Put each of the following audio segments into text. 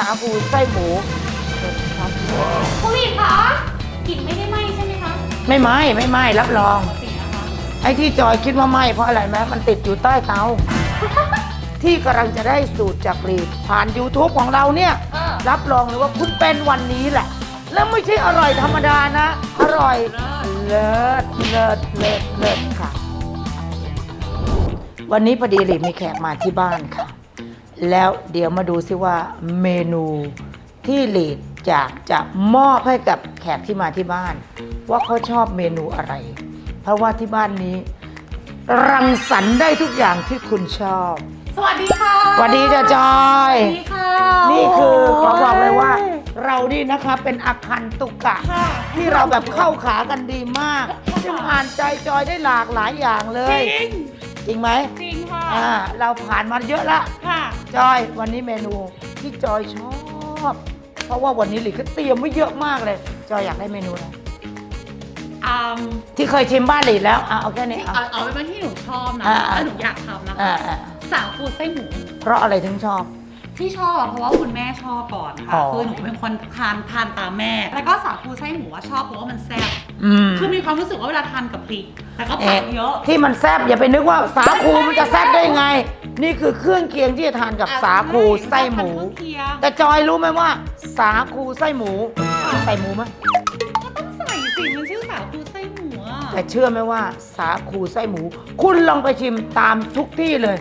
สาคูไส้หมูครับคุณหลีคะกลิ่นไม่ได้ไหม้ใช่ไหมคะไม่ไหม้ไม่ไหม้รับรอง ปกตินะคะไอ้ที่จอยคิดว่าไหม้เพราะอะไรไหมมันติดอยู่ใต้เตาที่กำลังจะได้สูตรจากรีดผ่าน YouTube ของเราเนี่ย เออรับรองเลยว่าคุณเป็นวันนี้แหละ แล้วไม่ใช่อร่อยธรรมดานะ อร่อยเลิศเลิศเลิศเลิศค่ะ วันนี้พอดีหลีมีแขกมาที่บ้านค่ะ แล้วเดี๋ยวมาดูซิว่าเมนูที่หลีดอยากจะมอบให้กับแขกที่มาที่บ้าน ว่าเขาชอบเมนูอะไร เพราะว่าที่บ้านนี้ รังสรรค์ได้ทุกอย่างที่คุณชอบสวัสดีค่ะสวัสดีจ้าจอย สวัสดีค่ะนี่คือขอบอกเลยว่าโเรานี่นะคะเป็นอาคันตุกะ ค่ะ ที่เราแบบเข้าขากันดีมาก ซึ่งอ่านใจจอยได้หลากหลายอย่างเลจยริง จริงไหมจริงค่ะ อ่าเราผ่านมาเยอะละค่ะ จอยวันนี้เมนูที่จอยชอบ เพราะว่าวันนี้หลีก็เตรียมไว้เยอะมากเลย จอยอยากได้เมนูอะไรอืมที่เคยชิมบ้านหลีแล้วอะเอาแค่นี้ที่เอา เอาเอาเป็นว่าที่หนูชอบนะอ่าแล้วหนูอยากทำนะอ่าคะอ่าสาวคูไส้หมูเพราะอะไรถึงชอบ ที่ชอบอะเพราะว่าคุณแม่ชอบก่อนอ๋ค่ะ อ คือหนูเป็นคนทานทานตามแม่ แล้วก็สาคูไส้หมูว่าชอบเพราะว่ามันแซ่บ อืมคือมีความรู้สึกว่าเวลาทานกับพริก แล้วก็เอ๊ะผักเยอะที่มันแซบอย่าไปนึกว่าสาคูมันจะแซบได้ไง นี่คือเครื่องเคียงที่จะทานกับสาคูไส้หมูทานเครื่องเคียงแต่จอยรู้ไหมว่า สาคูไส้หมูใส่หมูไหมก็ต้องใส่สิมันชื่อสาคูไส้หมูอะแต่เชื่อไหมว่า สาคูไส้หมู คุณลองไปชิมตามทุกที่เลย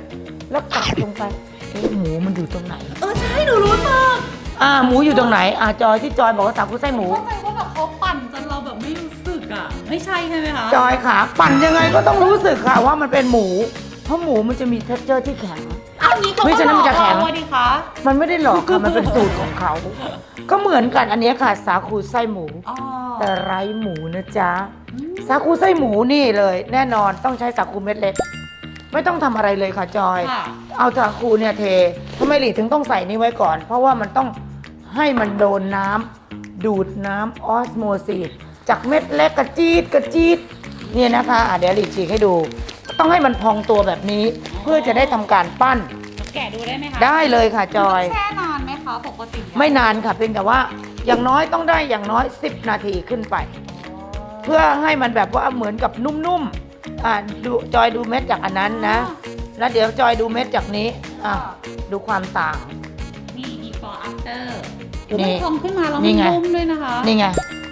แล้วกัดลงไป เอ๊ะหมูมันอยู่ตรงไหน เออใช่หนูรู้สึกอ่าหมูอยู่ตรงไหนอ่าจอยที่จอยบอกว่าสาคูไส้หมู เข้าใจว่าแบบเขาปั่นจนเราแบบไม่รู้สึกอะ ไม่ใช่ใช่ไหมคะจอยขาปั่นยังไงก็ต้องรู้สึกค่ะว่ามันเป็นหมู เพราะหมูมันจะมีเท็กเจอร์ที่แข็ง อันนี้เขาเฮ้ยก็ฉะนั้นมันจะแข็งบอกเราดีคะ มันไม่ได้หลอกค่ะ มันเป็นสูตรของเขา ก็เหมือนกันอันเนี้ยค่ะ สาคูไส้หมู อ๋อ แต่ไร้หมูนะจ๊ะ สาคูไส้หมูนี่เลย แน่นอนต้องใช้สาคูเม็ดเล็ก ไม่ต้องทำอะไรเลยค่ะจอย ค่ะ เอาสาคูเนี่ยเททำไมหลีถึงต้องใส่นี่ไว้ก่อน เพราะว่ามันต้องให้มันโดนน้ำดูดน้ำออสโมซิสจากเม็ดเล็กกระจีดกระจีดเนี่ยนะคะอะเดี๋ยวหลีฉีกให้ดู ต้องให้มันพองตัวแบบนี้เพื่อจะได้ทำการปั้นแกะดูได้ไหมคะได้เลยค่ะจอยต้องแช่นานไหมคะปกติไม่นานค่ะเพียงแต่ว่าอย่างน้อยต้องได้อย่างน้อย 10 นาทีขึ้นไป เพื่อให้มันแบบว่าเหมือนกับนุ่มๆ อ่าดูจอยดูเม็ดจากอันนั้นนะ แล้วเดี๋ยวจอยดูเม็ดจากนี้อะดูความต่าง นี่ before after นี่มันพองขึ้นมาแล้วนี่มันไง นุ่มด้วยนะคะ นี่ไง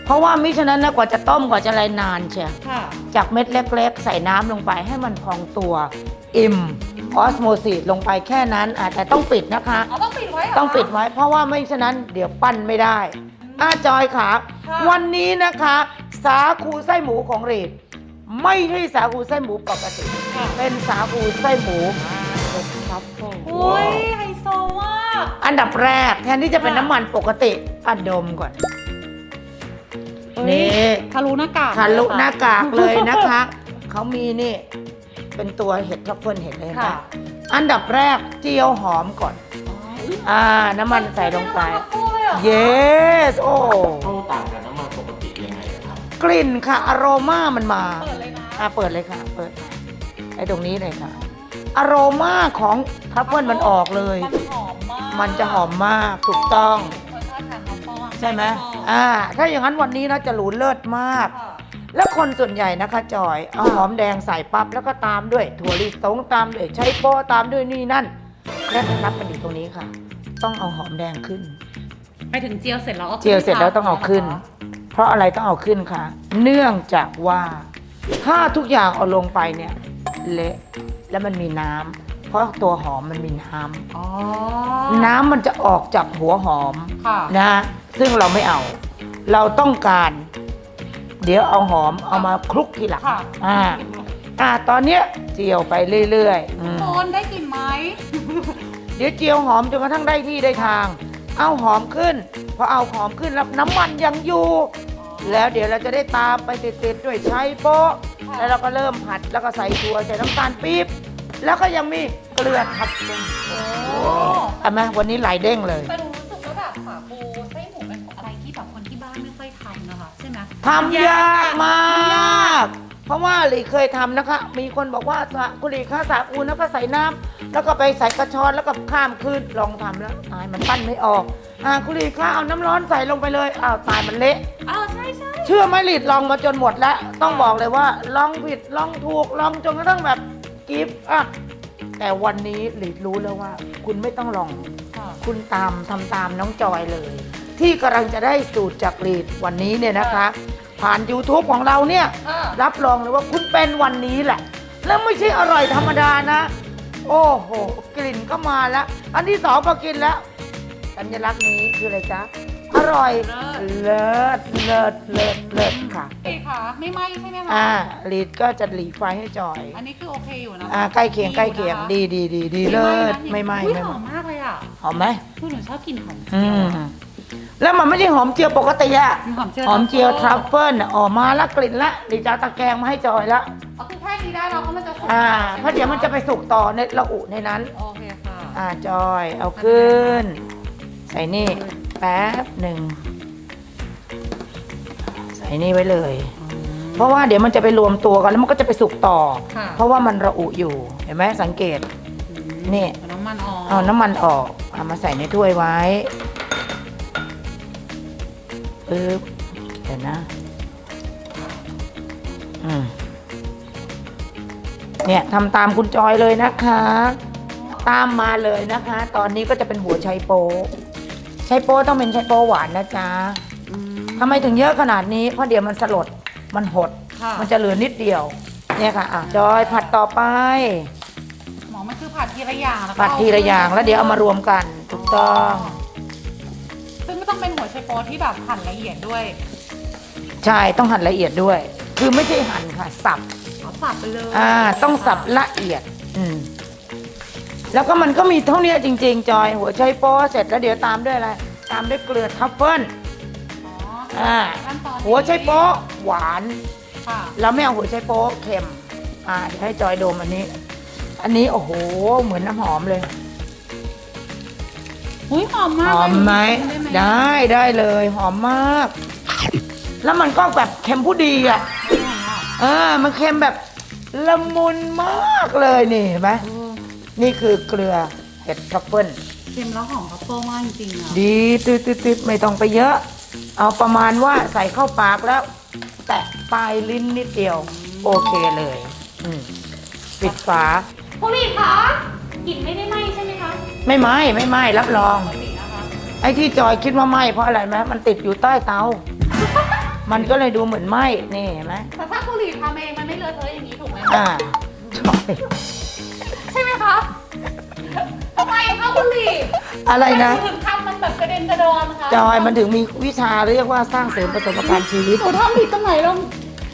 เพราะว่ามิฉะนั้นนะกว่าจะต้มกว่าจะอะไรนานเชียวค่ะ จากเม็ดเล็ก ๆ ใส่น้ำลงไปให้มันพองตัว อิ่มออสโมซิสลงไปแค่นั้นอะแต่ต้องปิดนะคะ เอาต้องปิดไว้เหรอ ต้องปิดไว้เพราะว่าไม่ฉะนั้นเดี๋ยวปั้นไม่ได้อาจอยขาค่ะ วันนี้นะคะ สาคูไส้หมูของเรด ไม่ใช่สาคูไส้หมูปกติค่ะเป็นสาคูไส้หมูเผ็ดทรัฟเฟิลโอ้ยไฮโซมากอันดับแรกแทนที่จะเป็นค่ะน้ำมันปกติอะดมก่อน นี่ทะลุหน้ากากทะลุเยค่ะหน้ากากเลยนะคะ เขามีนี่ เป็นตัวเห็ดทรัฟเฟิลเห็ดเลยค่ะนะอันดับแรกเจียวหอมก่อนอ๋ออุ๊ยอ่าน้ำมันใส่ลงไปม่ด้เลยเหรอ yes โอ้เข้าต่างกับน้ำมันปกติยังไงอะครับ กลิ่นค่ะอโรมามันมาเปิดเลยนะ อะเปิดเลยค่ะ เปิด ไอ้ตรงนี้เลยค่ะ อโรมาของทรัฟเฟิลมันออกเลย มันหอมมากมันจะหอมมากถูกต้อง คนชอบทานทัฟเฟิลอะใช่ไหมชอบอ่า ถ้าอย่างนั้นวันนี้นะจะหรูเลิศมากค่ะแล้วคนส่วนใหญ่นะคะจอย เอาหอมแดงใส่ปั๊บแล้วก็ตามด้วย ถั่วลิสงตามด้วยใช้โป๊ตามด้วยนี่นั่นเคล็ดลับมันอยู่ตรงนี้ค่ะ ต้องเอาหอมแดงขึ้น ไปถึงเจียวเสร็จแล้วอาเจียวเสร็จแล้วต้องเอาขึ้น เพราะอะไรต้องเอาขึ้นคะเนื่องจากว่า ถ้าทุกอย่างเอาลงไปเนี่ยเละแล้วมันมีน้ำเพราะตัวหอมมันมีน้ำอ๋อน้ำมันจะออกจากหัวหอมค่ะ นะ ซึ่งเราไม่เอา เราต้องการ เดี๋ยวเอาหอมเอามาคลุกทีหลังค่ะ อ่าอ่าตอนเนี้ยเจียวไปเรื่อยๆอืมโคนได้กลิ่นไหม เดี๋ยวเจียวหอมจนกระทั่งได้ที่ได้ทาง เอาหอมขึ้น พอเอาหอมขึ้นแล้วน้ำมันยังอยู่ แล้วเดี๋ยวเราจะได้ตามไปติดๆด้วยไชโป๊ะค่ะแล้วเราก็เริ่มผัดแล้วก็ใส่ถั่วใส่น้ำตาลปี๊บแล้วก็ยังมีเกลือทับลงโอ้อะไหมวันนี้ไหลายเด้งเลย แต่หนูรู้สึกว่าแบบสาคูไส้หมูเป็นอะไรที่แบบคนที่บ้านไม่ค่อยทำนะคะใช่ไหมทำยากมากเพ ราะว่าหลีเคยทำนะคะ มีคนบอกว่าสะกุหลีข้าสาคูแล้วก็ใส่น้ำแล้วก็ไปใส่กระชอนแล้วก็ข้ามคืนลองทำแล้วตายมันปั้นไม่ออกอ่ากุหลีข้าเอาน้ำร้อนใส่ลงไปเลยอ้าวตายมันเละอ้าวใช่ใช่เชื่อไหมหลีดลองมาจนหมดแล้ว ต้องบอกเลยว่าลองผิดลองถูกลองจนกระทั่งแบบกิฟต์อะแต่วันนี้หลีดรู้แล้วว่า คุณไม่ต้องลองค่ะคุณตามทำตามน้องจอยเลย ที่กำลังจะได้สูตรจากลีดวันนี้เนี่ยนะคะ ผ่าน YouTube ของเราเนี่ยอ่ารับรองเลยว่าคุณเป็นวันนี้แหละ แล้วไม่ใช่อร่อยธรรมดานะ โอ้โห กลิ่นก็มาแล้ว อันที่สองพอกินแล้วสัญลักษณ์นี้คืออะไรจ๊ะ อร่อยเลิศเลิศเลิศเลิศค่ะ พี่ค่ะไม่ไหม้ใช่ไหมคะอ่าลีดก็จะหลีไฟให้จอย อันนี้คือโอเคอยู่นะอ่าใกล้เคียงใกล้เคียงดีดีดีดีเลิศไม่ไหม้อุ๊ยไม่หไหอม้มมากเลยอะหอมไหมคือหนูชอบกลิ่นหอมอืม แล้วมันไม่ใช่หอมเจียวปกติอะหอมเจียว หอมเจียวทรัฟเฟิลน่ะออกมาแล้วกลิ่นละหลีจะเอาตะแกรงมาให้จอยละ อ๋อคือแค่นี้ได้เราก็มันจะสุกอ่าเพราะเดี๋ยวมันจะไปสุกต่อในระอุในนั้น โอเคค่ะอ่าจอยเอาขึ้น ใส่นี่แป๊บหนึ่งใส่นี่ไว้เลย เพราะว่าเดี๋ยวมันจะไปรวมตัวกันแล้วมันก็จะไปสุกต่อ ค่ะเพราะว่ามันระอุอยู่เห็นไหมสังเกตนี่ เอาน้ำมันออกเอาน้ำมันออกเอามาใส่ในถ้วยไว้ ปึ๊บเดี๋ยวนะอืมเนี่ยทำตามคุณจอยเลยนะคะ ตามมาเลยนะคะ ตอนนี้ก็จะเป็นหัวไชโป๊ไชโป๊ต้องเป็นไชโป๊หวานนะจ๊ะอืมทำไมถึงเยอะขนาดนี้เพราะเดี๋ยวมันสลดมันหดค่ะมันจะเหลือนิดเดียว เนี่ยค่ะอะจอยผัดต่อไปหมอมันคือผัดทีละอย่างแล้วก็ผัดทีละอย่างแล้วเดี๋ยวเอามารวมกันถูกต้องซึ่งไม่ ต้องเป็นหัวไชโป๊ที่แบบหั่นละเอียดด้วยใช่ต้องหั่นละเอียดด้วย คือไม่ใช่หั่นค่ะ สับเอาสับไปเลยอ่าต้องสับละเอียด อืมแล้วก็มันก็มีเท่านี้จริง ๆ จอย หัวไชโป๊เสร็จแล้วเดี๋ยวตามด้วยอะไรตามด้วยเกลือทัฟเฟิลอ๋ออ่าขั้นตอนนี้หัวไชโป๊หวาน ค่ะแล้วไม่เอาหัวไชโป๊เค็ม อ่าเดี๋ยวให้จอยดมอันนี้ อันนี้โอ้โห เหมือนน้ำหอมเลย อุ้ยหอมมากหอมไหมเลยได้ได้เลยหอมมาก แล้วมันก็แบบเค็มผู้ดีอะได้ไหมอะเออมันเค็มแบบละมุนมากเลยนี่เห็นไหมเออนี่คือเกลือเห็ดทรัฟเฟิลเค็มแล้วหอมทัฟเฟิลมากจริงๆอะดีตืดตืดตืดไม่ต้องไปเยอะ เอาประมาณว่าใส่เข้าปากแล้ว แตะปลายลิ้นนิดเดียว โอเคเลยอืมปิดฝาผู้หลีคะกลิ่นไม่ได้ไหม้ใช่ไหมคะ ไม่ไหม้ไม่ไหม้รับรองปกตินะคะไอ้ที่จอยคิดว่าไหม้เพราะอะไรไหมมันติดอยู่ใต้เตา มันก็เลยดูเหมือนไหม้นี่เห็นไหมแต่ถ้าผู้หลีทำเองมันไม่เลอะเทอะอย่างนี้ถูกไหมอ่าจอยใช่ไหมคะทำไมคะผู้หลีอะไรนะทำไมถึงทำมันแบบกระเด็นกระดอนคะจอยมันถึงมีวิชาเรียกว่าสร้างเสริมประสบการณ์ชีวิตหนูทำผิดตรงไหนลอง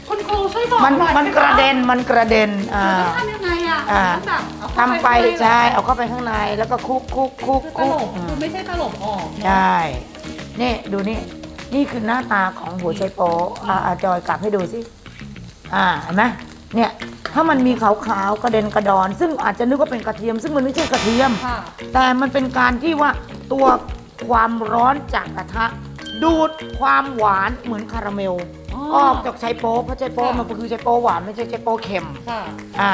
คุณครูช่วยบอกมันหอยมันกระเด็นมันกระเด็นหอ่านูต้องทำยังไงอะอ่า ต้องแบบเอาทำเข้าไปข้างในใช่เอาเข้าไปข้างในแล้วก็คลุกคลุกคลุกคือคตลุลกบคือไม่ใช่ตลบออกเนอะ ใช่ นี่ดูนี่ นี่คือหน้าตาของหัวไชโป๊ะอ่าอ่าจอยกลับให้ดูสิ อ่า เห็นไหมเนี่ย ถ้ามันมีขาวๆกระเด็นกระดอน ซึ่งอาจจะนึกว่าเป็นกระเทียม ซึ่งมันไม่ใช่กระเทียม ค่ะ แต่มันเป็นการที่ว่าตัวความร้อนจากกระทะ ดูดความหวานเหมือนคาราเมลอ๋อออ กจากไชโป๊ะเพราะไชโป๊ะค่ะมันคือไชโป๊ะหวานไม่ใช่ไชโป๊ะเค็ม ค่ะ อ่า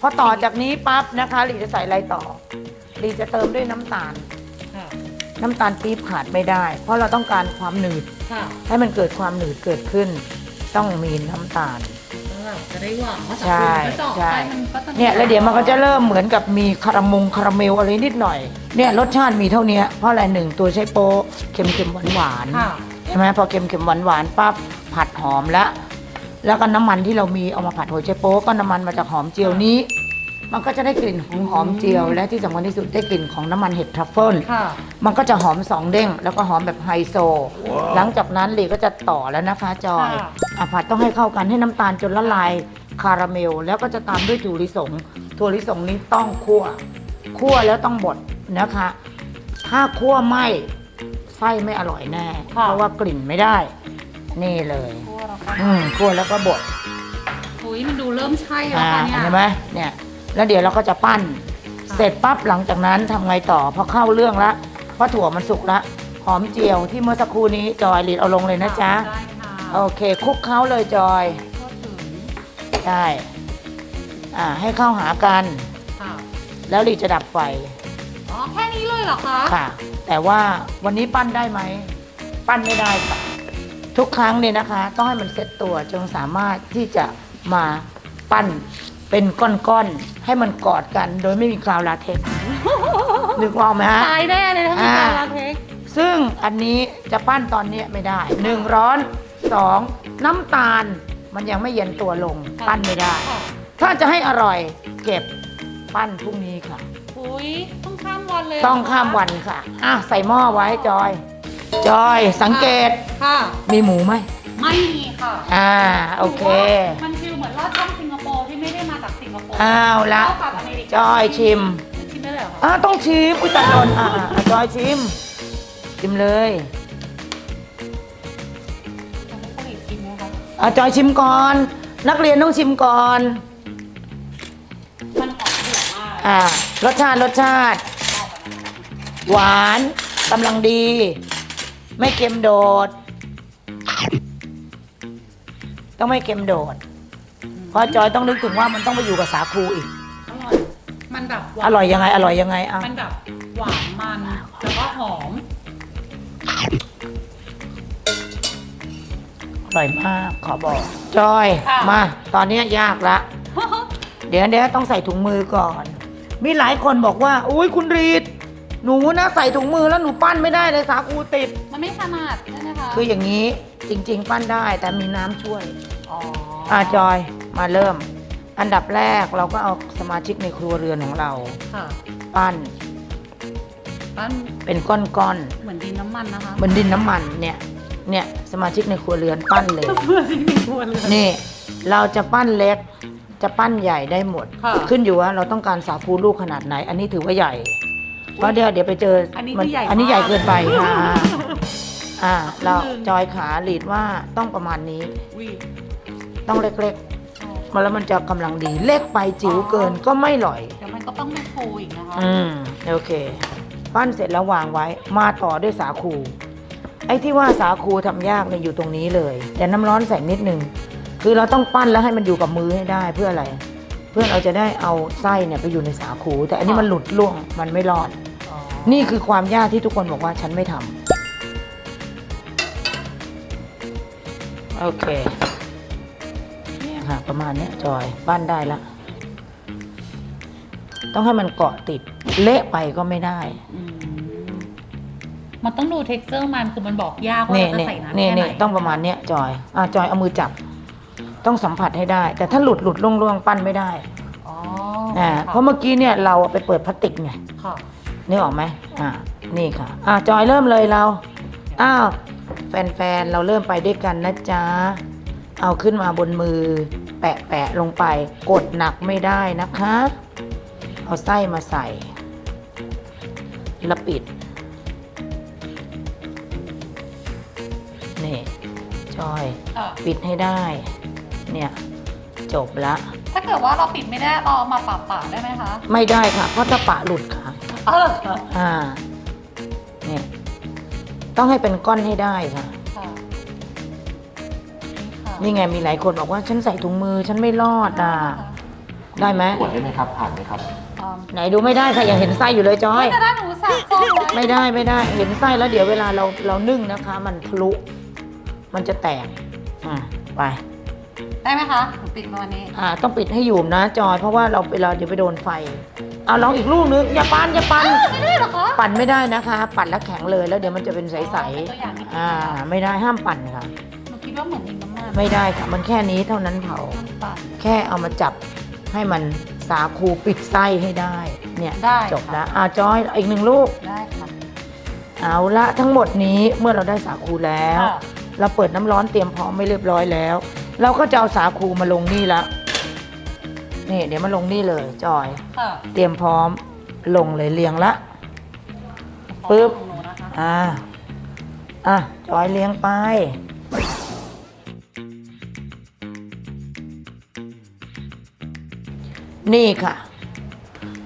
พอต่อจากนี้ปั๊บนะคะลีจะใส่อะไรต่อลีจะเติมด้วยน้ำตาล ค่ะ น้ำตาลปี๊บขาดไม่ได้ เพราะเราต้องการความหนืด ค่ะให้มันเกิดความหนืดเกิดขึ้น ต้องมีน้ำตาล แล้วแบบจะได้หวานว่าใช่ก็จะออกใช่ ไปมันก็จะเนี่ยแล้วเดี๋ยวมันก็จะเริ่มเหมือนกับมีคารามุงคาราเมลอะไรนิดหน่อยเนี่ยรสชาติมีเท่านี้เพราะอะไรหนึ่งตัวไชโป๊ะเค็มเค็มหวานหวานๆ ค่ะ ใช่ไหมพอเค็มเค็มหวานหวานๆปั๊บ ผัดหอมแล้ว แล้วก็น้ำมันที่เรามีเอามาผัดหัวไชโป๊ก็น้ำมันมาจากหอมเจียวนี้ มันก็จะได้กลิ่นของหอมเจียว และที่สำคัญที่สุดได้กลิ่นของน้ำมันเห็ดทรัฟเฟิลค่ะ มันก็จะหอมสองเด้ง แล้วก็หอมแบบไฮโซ หลังจากนั้นลีก็จะต่อแล้วนะคะจอยค่ะ อะผัดต้องให้เข้ากันให้น้ำตาลจนละลายคาราเมล แล้วก็จะตามด้วยถั่วลิสงถั่วลิสงนี้ต้องคั่วคั่วแล้วต้องบดนะคะ ถ้าคั่วไหม้ไส้ไม่อร่อยแน่ค่ะเพราะว่ากลิ่นไม่ได้ นี่เลยคั่วแล้วก็อืมคั่วแล้วก็บดอุ้ยมันดูเริ่มใช่แล้วอ่าค่ะเนี่ย เห็นไหมเนี่ยแล้วเดี๋ยวเราก็จะปั้น ค่ะ เสร็จปั๊บหลังจากนั้นทำไงต่อพอเข้าเรื่องละเพราะถั่วมันสุกละหอมเจียวที่เมื่อสักครู่นี้จอยลีดเอาลงเลยนะจ๊ะได้ค่ะโอเคคลุกเคล้าเลยจอยทั่วถึงใช่อ่าให้เข้าหากัน ค่ะแล้วลีจะดับไฟ อ๋อแค่นี้เลยเหรอคะ ค่ะ แต่ว่าวันนี้ปั้นได้ไหม ปั้นไม่ได้ค่ะ ทุกครั้งเนี่ยนะคะ ต้องให้มันเซ็ตตัวจนสามารถที่จะมาปั้นเป็นก้อนๆ ให้มันกอดกัน โดยไม่มีกราวลาเท็กซ์นึกว่าออกไหมฮะ ตายแน่เลยถ้ามีอ่า การลาเทคซึ่งอันนี้จะปั้นตอนนี้ไม่ได้หนึ่งร้อนสองน้ำตาลมันยังไม่เย็นตัวลง ปั้นไม่ได้ ค่ะถ้าจะให้อร่อยเก็บปั้นพรุ่งนี้ค่ะ อุ้ยต้องข้ามวันเลยต้องข้ามวันค่ะอะใส่หม้อไว้จอย จอยสังเกตค่ะ มีหมูไหมไม่มีค่ะอ่าโอเคมันฟิลเหมือนลอดช่องสิงคโปร์ที่ไม่ได้มาจากสิงคโปร์อ้าวละ เข้ากับอเมริกาจอยชิมชิมได้เลยเหรอคะอ่าต้องชิมอุ้ยตาโดนอ่าอ่าจอยชิม ชิมเลยทำให้ผลิตชิมไหมคะอ่าจอยชิมก่อน นักเรียนต้องชิมก่อน มันหอมเดือดมากอ่ารสชาติรสชาติ หวานกำลังดี ไม่เค็มโดด ต้องไม่เค็มโดด เพราะจอยต้องนึกถึงว่ามันต้องไปอยู่กับสาคูอีก อร่อย มันแบบหวานอร่อยยังไง อร่อยยังไงอะมันแบบหวานมัน แล้วก็หอม อร่อยมากขอบอก จอยค่ะ มา ตอนนี้ยากละ เดี๋ยวเดี๋ยวต้องใส่ถุงมือก่อน มีหลายคนบอกว่า อุ้ยคุณรีด หนูนะใส่ถุงมือแล้วหนูปั้นไม่ได้เลยสาคูติด มันไม่ขนาดใช่ไหมคะคืออย่างนี้จริง ๆ ปั้นได้แต่มีน้ำช่วย อ๋ออ่าจอยมาเริ่ม อันดับแรกเราก็เอาสมาชิกในครัวเรือนของเรา ค่ะปั้นปั้นเป็นก้อนเหมือนดินน้ำมันนะคะๆเหมือนดินน้ำมันเนี่ยเนี่ยสมาชิกในครัวเรือนปั้นเลยเพื่อที่มีควรเลย นี่เราจะปั้นเล็กจะปั้นใหญ่ได้หมด ค่ะ ขึ้นอยู่ว่าเราต้องการสาคูลูกขนาดไหน อันนี้ถือว่าใหญ่ เพราะเดี๋ยวเดี๋ยวไปเจออนนี้มัคือใหญ่อันนี้มากใหญ่เกินไปค่ะ อ่า เราครึ่งหนึ่งจอยขาหลีดว่าต้องประมาณนี้ วิต้องเล็กๆมาแล้วมันจะกำลังดี เล็กไปจิ๋วเกินก็ไม่อร่อย เดี๋ยวมันก็ต้องไม่ฟูอีกนะคะอืม โอเค ปั้นเสร็จแล้ววางไว้ มาต่อด้วยสาคู ไอ้ที่ว่าสาคูทำยากเนี่ยอยู่ตรงนี้เลยแต่น้ำร้อนใส่นิดนึง คือเราต้องปั้นแล้วให้มันอยู่กับมือให้ได้เพื่ออะไร เพื่อเราจะได้เอาไส้เนี่ยไปอยู่ในสาคู แต่อันนี้มันหลุดล่วงมันไม่รอดอ๋อ นี่คือความยากที่ทุกคนบอกว่าฉันไม่ทำโอเคเนี่ยค่ะ ประมาณเนี้ยจอยปั้นได้ละ ต้องให้มันเกาะติด เละไปก็ไม่ได้อืมมันต้องดู t e x t อร์มันคือมันบอกยากว่านี่เราจะนี่ใส่น้ำนี่แค่ไหนนี่ต้องประมาณเนี้ยจอย อะจอยเอามือจับ ต้องสัมผัสให้ได้ แต่ถ้าหลุดหลุดล่วงล่วงปั้นไม่ได้อ๋ออ่าเพราะเมื่อกี้เนี่ยเราไปเปิดพลาสติกไงค่ะ นึกออกไหมอ่านี่ค่ะ อ่าจอยเริ่มเลยเรา อ้าว แฟนๆ เราเริ่มไปด้วยกันนะจ๊ะ เอาขึ้นมาบนมือ แปะแปะลงไป กดหนักไม่ได้นะคะ เอาไส้มาใส่แล้วปิด นี่ จอยค่ะปิดให้ได้ เนี่ย จบละ ถ้าเกิดว่าเราปิดไม่ได้เราเอามาปะปะๆได้ไหมคะ ไม่ได้ค่ะ เพราะถ้าปะหลุดค่ะ อ๋อเหรอคะอ่าเนี่ยต้องให้เป็นก้อนให้ได้ค่ะค่ะนี่ค่ะนี่ไงมีหลายคนบอกว่าฉันใส่ถุงมือฉันไม่รอดอะ ได้ไหมขวดได้ไหมครับ ผ่านไหมครับอืมไหนดูไม่ได้ค่ะยังเห็นไส้อยู่เลยจอยจะได้หนูสั่งส้มไว้ไม่ได้ไม่ได้ เห็นไส้แล้วเดี๋ยวเวลาเราเรานึ่งนะคะ มันทะลุ มันจะแตก อ่าไป ได้ไหมคะหนูปิดมาวันนี้ อ่าต้องปิดให้อยู่นะจอยเพราะว่าเราเวลาเดี๋ยวไปโดนไฟ เอาลองอีกลูกนึงอย่าปันอย่าปัน ไม่ได้เหรอคะปั่นไม่ได้นะคะ ปั่นแล้วแข็งเลยแล้วเดี๋ยวมันจะเป็นใสเป็นตัวอย่างที่ๆอ่าไม่ได้ห้ามปั่นค่ะ หนูคิดว่าเหมือนดินน้ำมันไม่ได้ค่ะ มันแค่นี้เท่านั้นเผาน้ำปั่น แค่เอามาจับให้มันสาคูปิดไส้ให้ได้ เนี่ยได้จบแล้วอ่าจอยอีกหนึ่งลูก ได้ค่ะ เอาละทั้งหมดนี้เมื่อเราได้สาคูแล้ว ค่ะ เราเปิดน้ำร้อนเตรียมพร้อมไม่เรียบร้อยแล้ว เราก็จะเอาสาคูมาลงนี่ละ นี่เดี๋ยวมาลงนี่เลยจอย ค่ะเตรียมพร้อมลงเลยเรียงละ ปึ๊บ ของหนูนะคะอ่า อะจอยเลี้ยงไป นี่ค่ะ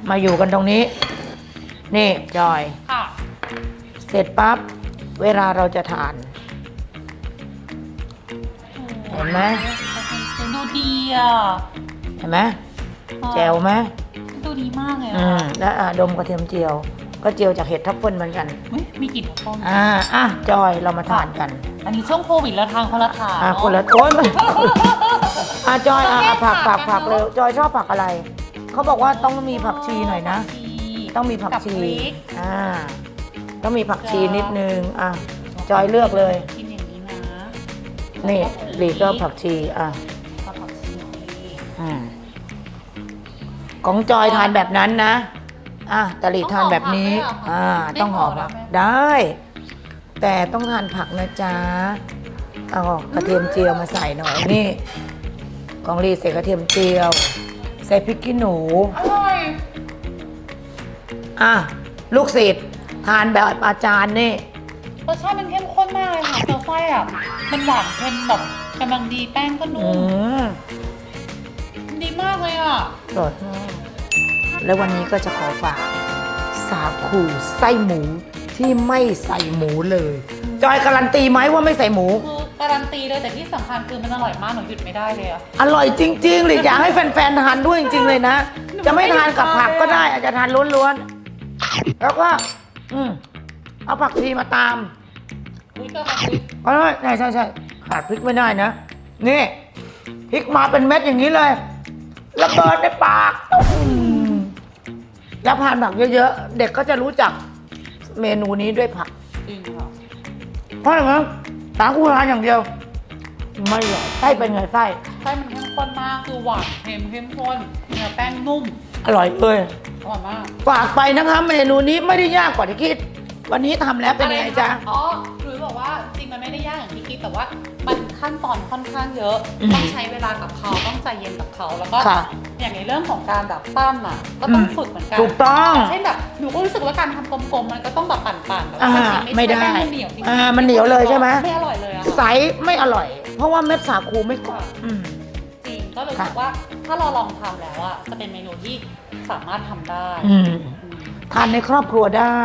มาอยู่กันตรงนี้ นี่จอย ค่ะ เสร็จปั๊บ เวลาเราจะทาน เห็นไหม ดูดีอะ เห็นไหม แจวไหมดูดีมากเลยอือะมแล้วอะดมกระเทียมเจียว ก็เจียวจากเห็ดทับเฟิลเหมือนกัน อุ๊ยมีกลิ่นของอ่าอะจอยเรามาทานกัน อันนี้ช่วงโควิดแล้วทางคนละทางอะเาคนละโอ้ยมันอะจอยอะอะผักผักผักกันเร็วจอยชอบผักอะไร เขาบอกว่าต้องมีผักชีหน่อยนะผักชีต้องมีผักกับชีพริกอ่า ต้องมีผักชีนิดนึง อะ จอยเลือกเลย กินอย่างนี้นะนี่หลีก็ผักชี อะเอาผักชีอืม ของจอยทานแบบนั้นนะ อะแต่หลีทานแบบนี้ อ่า ต้องห่อผักได้ แต่ต้องทานผักนะจ๊ะเอากระเทียมเจียวมาใส่หน่อยนี่ของหลีใส่กระเทียมเจียว ใส่พริกขี้หนู อร่อย อะลูกศิษย์ทานแบบอาจารย์นี่ รสชาติมันเข้มข้นมากเลยค่ะเซอร์ไฟอะมันหวานเค็มแบบกำลังดีแป้งก็อืนุ่มมดี มากเลยอะสดมากแล้ววันนี้ก็จะขอฝากสาคูไส้หมูที่ไม่ใส่หมูเลย จอยการันตีไหมว่าไม่ใส่หมู คือการันตีเลยแต่ที่สำคัญคือมันอร่อยมากหนูหยุดไม่ได้เลยอะ อร่อยจริงๆเลยอยากให้แฟนๆทานด้วยจริงๆเลยนะ จะไม่ทานกับผักก็ได้ อาจจะทานล้วนๆ แล้วก็ อืมเอาผักชีมาตามอุ้ยก็มาคุยอร่อยใช่ใช่ใช่ขาดพริกไม่ได้นะ นี่พริกมาเป็นเม็ดอย่างนี้เลย ระเบิดในปากอืมแล้วทานผักเยอะๆ เด็กก็จะรู้จักเมนูนี้ด้วยผัก จริงค่ะเพราะอะไรมั้งสาคูทานอย่างเดียว ไม่หรอกไส้เป็นไงไส้ ไส้มันเข้มข้นมากคือหวานเค็มเข้มข้นเนื้อแป้งนุ่มอร่อยเลยอร่อยมาก ฝากไปนะคะเมนูนี้ไม่ได้ยากกว่าที่คิด วันนี้ทำแล้วเป็นไงจ๊ะ อ๋อหรือบอกว่าจริงมันไม่ได้ยากอย่างที่คิดแต่ว่ามันขั้นตอนค่อนข้างเยอะ อืมต้องใช้เวลากับเขาต้องใจเย็นกับเขาแล้วก็ค่ะอย่างในเรื่องของการแบบปั้นอะก็ต้องอืม ฝึกเหมือนกันถูกต้อง เช่นแบบหนูก็รู้สึกว่าการทำกลมๆมันก็ต้องแบบปั่นๆแบบอ่าว่ามันไม่ได้ใช่แป้งมันเหนียวจริงๆอ่ามันเหนียวเลยใช่ไหม ไม่อร่อยเลยอะใสไม่อร่อย เพราะว่าเม็ดสาคูไม่กรอบอืม จริงก็เลยรู้สึกว่าถ้าเราลองทำแล้วอะจะเป็นเมนูที่สามารถทำได้อืม อืม ทานในครอบครัวได้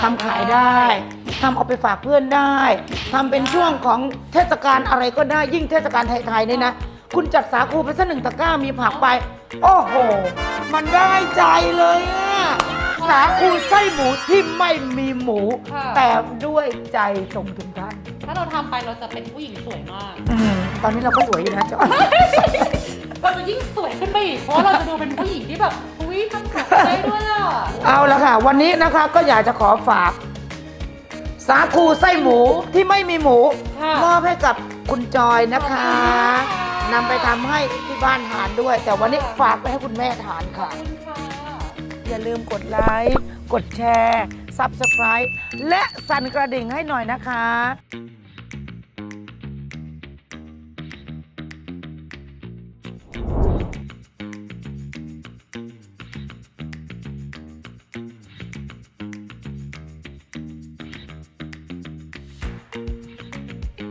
ทำขายขายได้ได้ทำเอาไปฝากเพื่อนได้ทำเป็นช่วงของเทศกาลอะไรก็ได้ยิ่งเทศกาลไทยๆเนี่ยนะ คุณจัดสาคูไปสักหนึ่งตะกร้ามีผักไป โอ้โห มันได้ใจเลยอะสาคูไส้หมูที่ไม่มีหมู ค่ะ แต่ด้วยใจส่งถึงท่าน ถ้าเราทำไปเราจะเป็นผู้หญิงสวยมาก อืมตอนนี้เราก็สวยอยู่นะจ๊ะ เราจะยิ่งสวยขึ้นไปอีกเพราะว่าเราจะดูเป็นผู้หญิงที่แบบอุ้ยทำสักได้ด้วยอะเอาละค่ะ วันนี้นะคะก็อยากจะขอฝาก สาคูไส้หมูที่ไม่มีหมูค่ะมอบให้กับคุณจอยนะคะขอบคุณค่ะนำไปทำให้ที่บ้านทานด้วย แต่วันนี้ฝากไปให้คุณแม่ทานค่ะ ขอบคุณค่ะอย่าลืมกดไลค์ กดแชร์ Subscribe และสั่นกระดิ่งให้หน่อยนะคะ